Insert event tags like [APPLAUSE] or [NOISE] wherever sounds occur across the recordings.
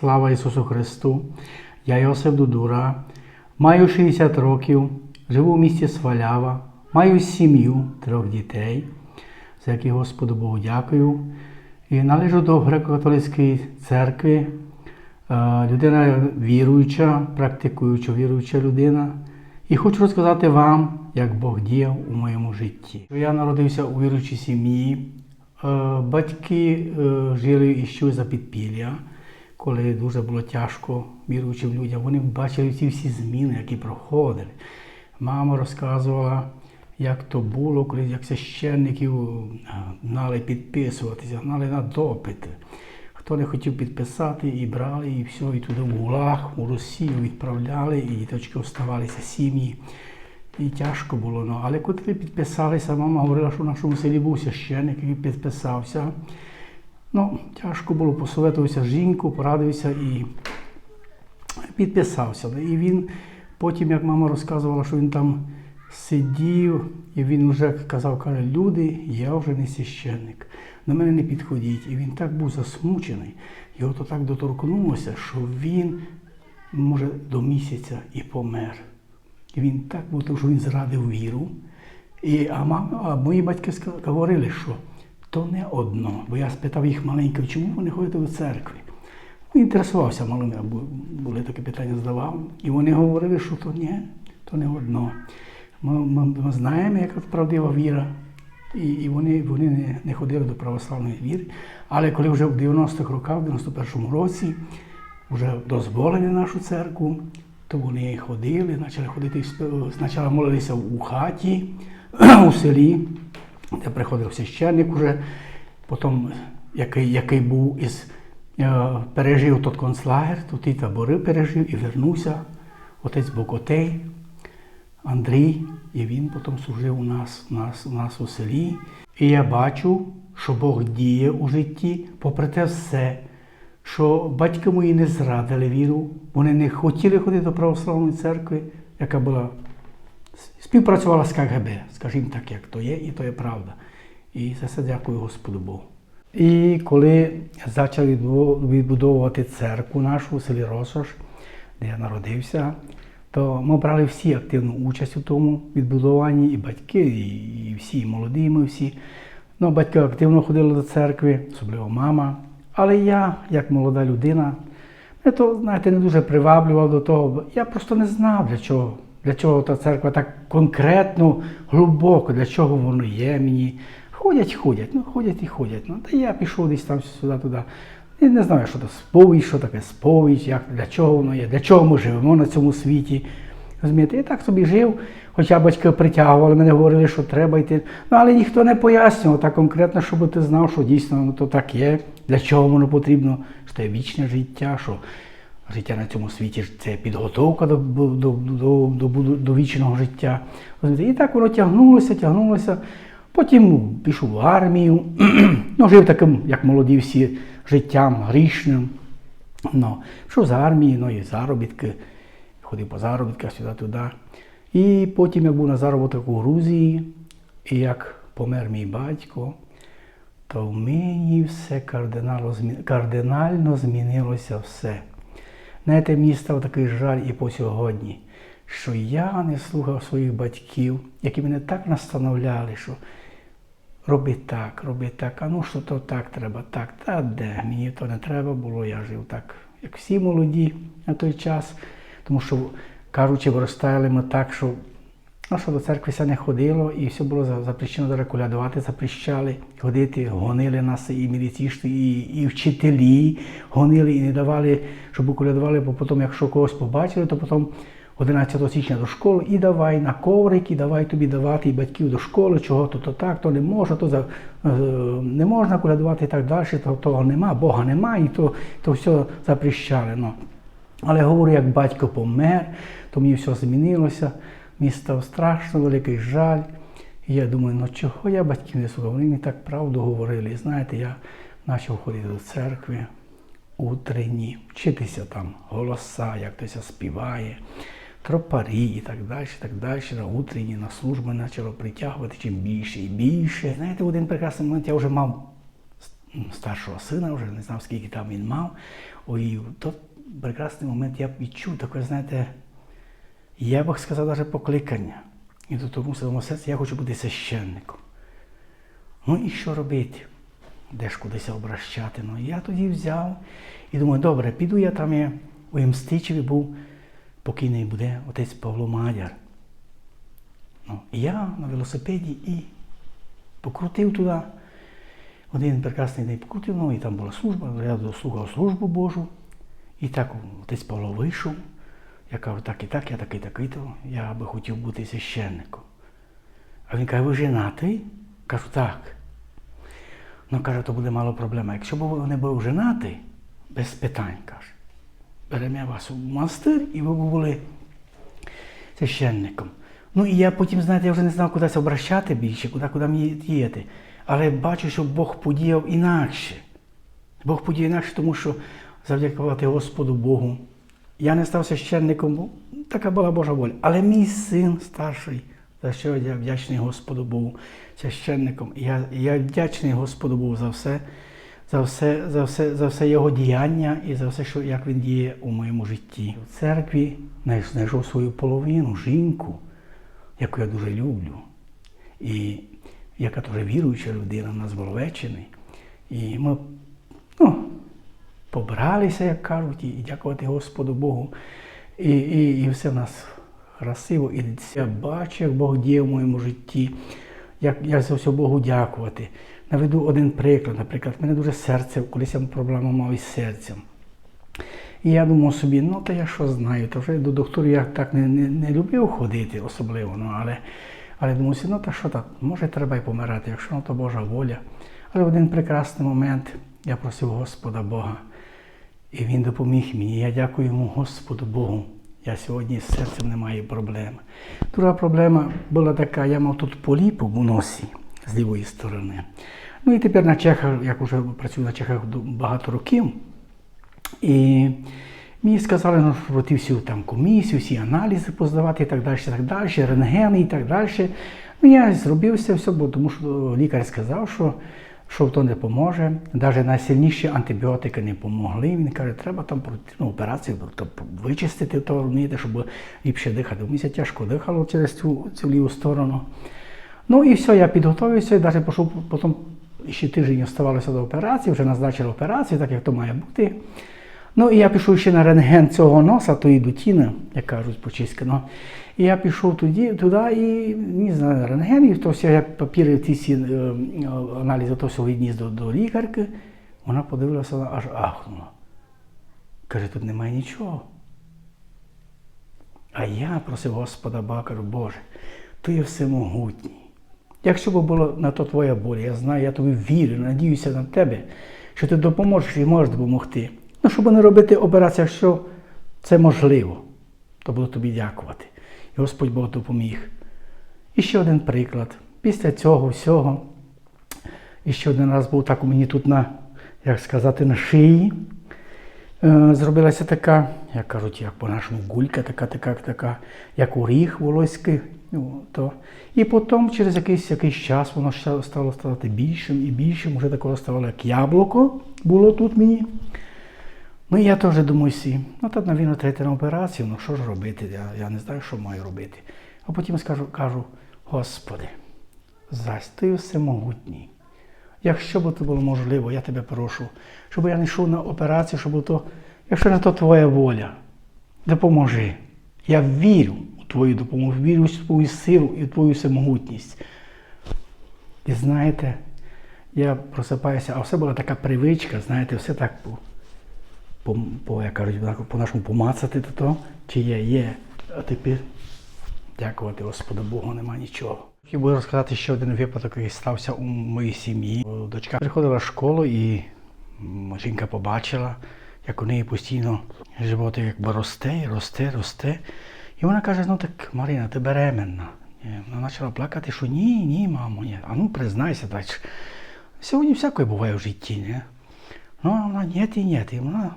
Слава Ісусу Христу! Я Йосип Дудура, маю 60 років, живу в місті Свалява, маю сім'ю трьох дітей, за які Господу Богу дякую. І належу до греко-католицької церкви. Е, Людина віруюча, практикуюча віруюча людина. І хочу розказати вам, як Бог діяв у моєму житті. Я народився у віруючій сім'ї. Е, Батьки е, жили іще за підпілля, коли дуже було тяжко віруючим людям. Вони бачили ці всі зміни, які проходили. Мама розказувала, як то було, коли як священників е, гнали підписуватися, гнали на допити. Хто не хотів підписати, і брали, і все, і туди в ГУЛАГ, у Росію відправляли, і діточки оставалися сім'ї. І тяжко було. Ну. Але коли підписалися, мама говорила, що в нашому селі був священник, який підписався. Ну, тяжко було, посоветувався з жінкою, порадився і підписався. І він потім, як мама розказувала, що він там сидів, і він вже казав, каже, люди, я вже не священник, до мене не підходіть. І він так був засмучений, його то так доторкнулося, що він, може, до місяця і помер. І він так був, тому що він зрадив віру. І, а, мама, а мої батьки говорили, що то не одно. Бо я спитав їх маленьких, чому вони ходять до церкви. Ну, Інтересувався малими, бу- були таке питання, задавав. І вони говорили, що то ні, то не одно. Ми, ми, ми знаємо, яка правдива віра. І, і вони, вони не, не ходили до православної віри. Але коли вже в 90-х роках, в 91-му році, вже дозволили нашу церкву, то вони ходили, почали ходити, спочатку молилися у хаті, [CLEARS THROAT] у селі, де приходив священник уже, потім, який, який був із, е, пережив тот концлагер, тут ті табори пережив і вернувся, отець Бокотей, Андрій, і він потім служив у нас, у нас, у нас у селі. І я бачу, що Бог діє у житті, попри те все, що батьки мої не зрадили віру, вони не хотіли ходити до православної церкви, яка була співпрацювала з КГБ, скажімо так, як то є, і то є правда. І за це дякую Господу Богу. І коли почали відбудовувати церкву нашу у селі Росош, де я народився, то ми брали всі активну участь у тому відбудуванні, і батьки, і, всі, і молоді, ми всі. Ну, батьки активно ходили до церкви, особливо мама. Але я, як молода людина, мене то, знаєте, не дуже приваблював до того. бо Я просто не знав, для чого. Для чого та церква так конкретно, глибоко, для чого воно є мені. Ходять, ходять, ну ходять і ходять. Ну, та я пішов десь там сюди-туди. І не знаю, що це сповідь, що таке сповідь, як, для чого воно є, для чого ми живемо на цьому світі. Розумієте, я так собі жив, хоча батьки притягували мене, говорили, що треба йти. Ну, але ніхто не пояснював так конкретно, щоб ти знав, що дійсно воно то так є, для чого воно потрібно, що це вічне життя, що життя на цьому світі це підготовка до, до, до, до, до, вічного життя. І так воно тягнулося, тягнулося. Потім пішов в армію, [CLEARS THROAT] ну, жив таким, як молоді всі, життям грішним. Ну, пішов з армії, ну і заробітки, ходив по заробітках сюди-туди. І потім, як був на заробітках у Грузії, і як помер мій батько, то в мені все кардинально змінилося все. Знаєте, мені став такий жаль і по сьогодні, що я не слухав своїх батьків, які мене так настановляли, що роби так, роби так, а ну що то так треба, так, та де, мені то не треба було, я жив так, як всі молоді на той час. Тому що, кажучи, виростали ми так, що, ну, до церкви все не ходило, і все було запрещено даже колядувати, запрещали ходити, гонили нас і міліцішти, і, і вчителі гонили і не давали, щоб колядували, бо потім, якщо когось побачили, то потім 11 січня до школи і давай на коврик, і давай тобі давати і батьків до школи, чого то, то так, то не можна, то за, е, не можна колядувати і так далі, то того нема, Бога нема, і то, то все запрещали. Ну. Але говорю, як батько помер, то мені все змінилося, мені став страшно великий жаль. І я думаю, ну чого я батьків не слухав? Вони мені так правду говорили. І знаєте, я почав ходити до церкви утренні, вчитися там голоса, як хтось співає, тропарі і так далі, так далі. На утренні, на служби почало притягувати чим більше і більше. Знаєте, в один прекрасний момент я вже мав старшого сина, вже не знав, скільки там він мав. Ой, той прекрасний момент я відчув таке, знаєте, я б сказав, навіть покликання. І до тому своєму серці я хочу бути священником. Ну і що робити? Де ж кудись обращати? Ну я тоді взяв і думаю, добре, піду я там я, у Ємстичеві був покійний буде отець Павло Мадяр. Ну, я на велосипеді і покрутив туди. Один прекрасний день покрутив, ну і там була служба, я дослухав службу Божу. І так отець Павло вийшов. Я кажу, так і так, я такий такий, то я би хотів бути священником. А він каже, ви женатий? Кажу, так. Ну, каже, то буде мало проблема. Якщо б не був женатий, без питань, каже. Беремо вас у монастир і ви були священником. Ну і я потім, знаєте, я вже не знав, куди це обращати більше, куди, куди мені діяти. Але бачу, що Бог подіяв інакше. Бог подіяв інакше, тому що завдякувати Господу Богу. Я не став священником, така була Божа воля. Але мій син старший, за що я вдячний Господу Богу, священником. Я, я вдячний Господу Богу за все, за все, за все, за все його діяння і за все, що як він діє у моєму житті. В церкві знайшов свою половину, жінку, яку я дуже люблю. І яка теж віруюча людина, у нас Воловеччини. І ми побралися, як кажуть, і дякувати Господу Богу. І, і, і все в нас красиво. І я бачу, як Бог діє в моєму житті, як, як за все Богу дякувати. Наведу один приклад. Наприклад, в мене дуже серце, колись я проблему мав із серцем. І я думав собі, ну то я що знаю, то вже до докторів я так не, не, не любив ходити особливо, ну, але, але думав, ну та що так, може треба й помирати, якщо ну, то Божа воля. Але в один прекрасний момент я просив Господа Бога, і Він допоміг мені. Я дякую йому Господу Богу. Я сьогодні з серцем не маю проблем. Друга проблема була така, я мав тут поліпу в носі з лівої сторони. Ну і тепер на Чехах, як вже працюю на Чехах багато років, і мені сказали, ну, ті всю там комісію, всі аналізи поздавати і так далі, і так далі, рентгени і так далі. Ну, я зробив це все, бо тому що лікар сказав, що що то не поможе. Навіть найсильніші антибіотики не помогли. Він каже, треба там ну, операцію то, вичистити, то, розумієте, щоб ліпше дихати. Це тяжко дихало через цю, цю ліву сторону. Ну і все, я підготовився і навіть пішов потім ще тиждень оставалося до операції, вже назначили операцію, так як то має бути. Ну і я пішов ще на рентген цього носа, тої дутіни, як кажуть по-чеськи. І я пішов туди, туди і не знаю, рентген, то все, я папіри ті всі е, аналізи, то все відніс до, до лікарки. Вона подивилася, аж ахнула. Каже, тут немає нічого. А я просив Господа Бога, кажу, Боже, ти є всемогутній. Якщо б було на то твоя воля, я знаю, я тобі вірю, надіюся на тебе, що ти допоможеш і можеш допомогти. Ну, щоб не робити операцію, якщо це можливо, то буду тобі дякувати. І Господь Бог допоміг. І ще один приклад. Після цього всього, і ще один раз був так у мені тут на, як сказати, на шиї. Е, зробилася така, як кажуть, як по-нашому гулька, така, така, така, як оріх волоський. Ну, то. І потім через якийсь якийсь час воно стало ставати більшим і більшим, вже такого ставало, як яблуко було тут мені. Ну я теж думаю, сі, ну так, навіть третя на операцію, ну що ж робити? Я я не знаю, що маю робити. А потім скажу, кажу, Господи, ти всемогутній. Якщо б це було можливо, я тебе прошу, щоб я не йшов на операцію, щоб то, якщо не то твоя воля, допоможи. Я вірю у твою допомогу, вірю в твою силу і в твою всемогутність. І знаєте, я просипаюся, а все була така привичка, знаєте, все так було по, по як кажуть, по-нашому помацати то, то чи є. А тепер дякувати Господу Богу, нема нічого. Хотів би розказати ще один випадок, який стався у моїй сім'ї. Дочка приходила в школу і жінка побачила, як у неї постійно живот якби росте, росте, росте. І вона каже: ну так, Марина, ти беременна. Вона почала плакати, що ні, ні, мамо, ні. А ну признайся, так. Сьогодні всяке буває в житті, не? Ну, вона ні, і ні. І вона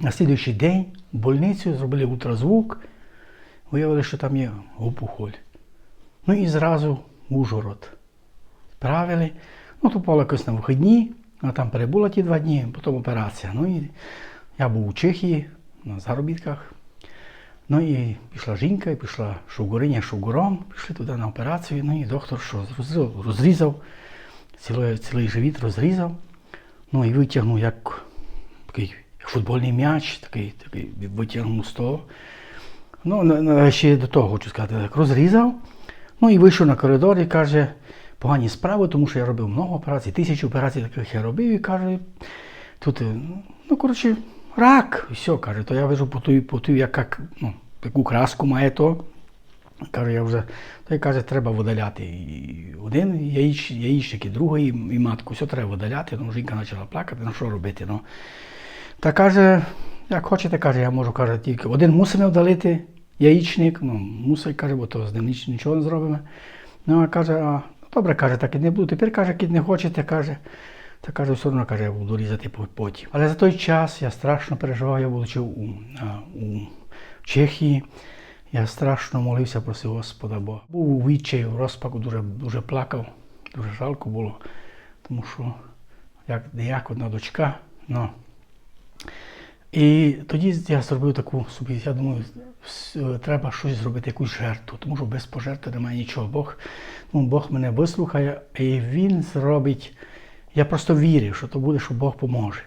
на слідуючий день в больницю зробили ультразвук, виявили, що там є опухоль. Ну і зразу в Ужгород. Справили. Ну, то попала якось на вихідні, Вона там перебула ті два дні, потім операція. Ну і я був у Чехії на заробітках. Ну і пішла жінка, і пішла шугуриня шугуром, пішли туди на операцію. Ну і доктор що розрізав, розрізав цілий, цілий живіт розрізав. Ну і витягнув як такий футбольний м'яч, такий, такий витягнув з того. Ну, ще до того хочу сказати, так розрізав. Ну і вийшов на коридор і каже, погані справи, тому що я робив много операцій, тисячу операцій таких я робив, і каже, тут, е, ну, коротше, рак, і все, каже, то я вижу по ту, ту як, ну, яку краску має то. Каже, я вже, то й каже, треба видаляти. І один яїч, яєчник, і другий, і матку, все треба видаляти. Ну, жінка почала плакати, ну що робити. Ну. Та каже, як хочете, каже, я можу, каже, тільки один мусимо вдалити яєчник, ну, мусить, каже, бо то з ним ніч- нічого не зробимо. Ну, а каже, а, ну, добре, каже, так і не буду. Тепер каже, кіт не хочете, каже. Та каже, все одно каже, я буду різати по- потім. Але за той час я страшно переживав, я був у, у Чехії. Я страшно молився, просив Господа Бога. Був у відчаї, в розпаку, дуже, дуже плакав, дуже жалко було, тому що як деяк одна дочка. Ну. І тоді я зробив таку собі, я думаю, треба щось зробити, якусь жертву, тому що без пожертви немає нічого. Бог, ну, Бог мене вислухає, і Він зробить. Я просто вірив, що то буде, що Бог поможе.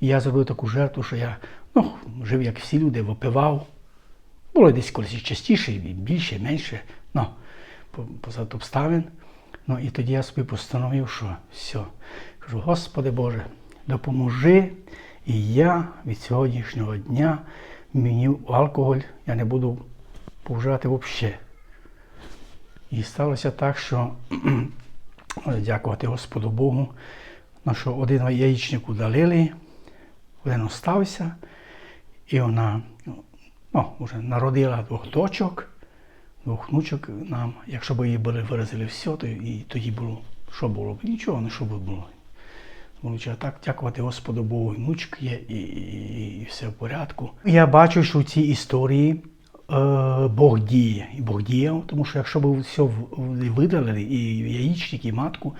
І я зробив таку жертву, що я ну, жив, як всі люди, випивав. Було десь колись частіше, більше, менше, ну, позад обставин. Ну і тоді я собі постановив, що все. Кажу, Господи Боже, допоможи, і я від сьогоднішнього дня мені алкоголь я не буду повживати взагалі. І сталося так, що [CLEARS THROAT] дякувати Господу Богу, ну, що один яєчник удалили, один остався, і вона ну, вже народила двох дочок, двох внучок нам. Якщо б її були виразили все, то і тоді було, що було б? Нічого, не що б було. А так дякувати Господу Богу, внучки є, і, і, і все в порядку. Я бачу, що в цій історії е, Бог діє. І Бог діяв, тому що якщо б все видалили, і яєчник, і матку,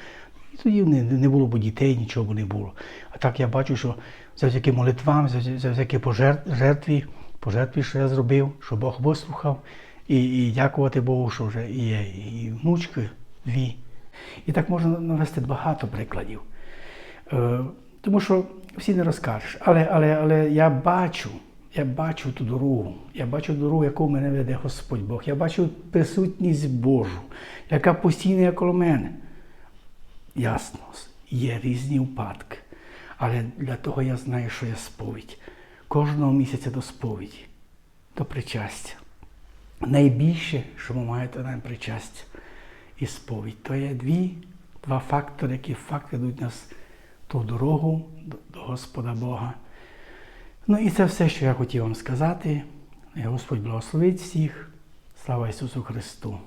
і тоді не, було б дітей, нічого б не було. А так я бачу, що завдяки молитвам, завдяки- завдяки пожертв- жертві, пожертві, що я зробив, що Бог вислухав, і, і дякувати Богу, що вже є і внучки дві. І так можна навести багато прикладів. Е, Тому що всі не розкажеш. Але, але, але я бачу, я бачу ту дорогу, я бачу дорогу, яку мене веде Господь Бог. Я бачу присутність Божу, яка постійно є коло мене. Ясно, є різні випадки. Але для того я знаю, що є сповідь. Кожного місяця до сповіді, до причастя. Найбільше, що ми маєте нам причастя і сповідь, то є дві, два фактори, які факти ведуть нас ту дорогу до, Господа Бога. Ну і це все, що я хотів вам сказати. Господь благословить всіх. Слава Ісусу Христу!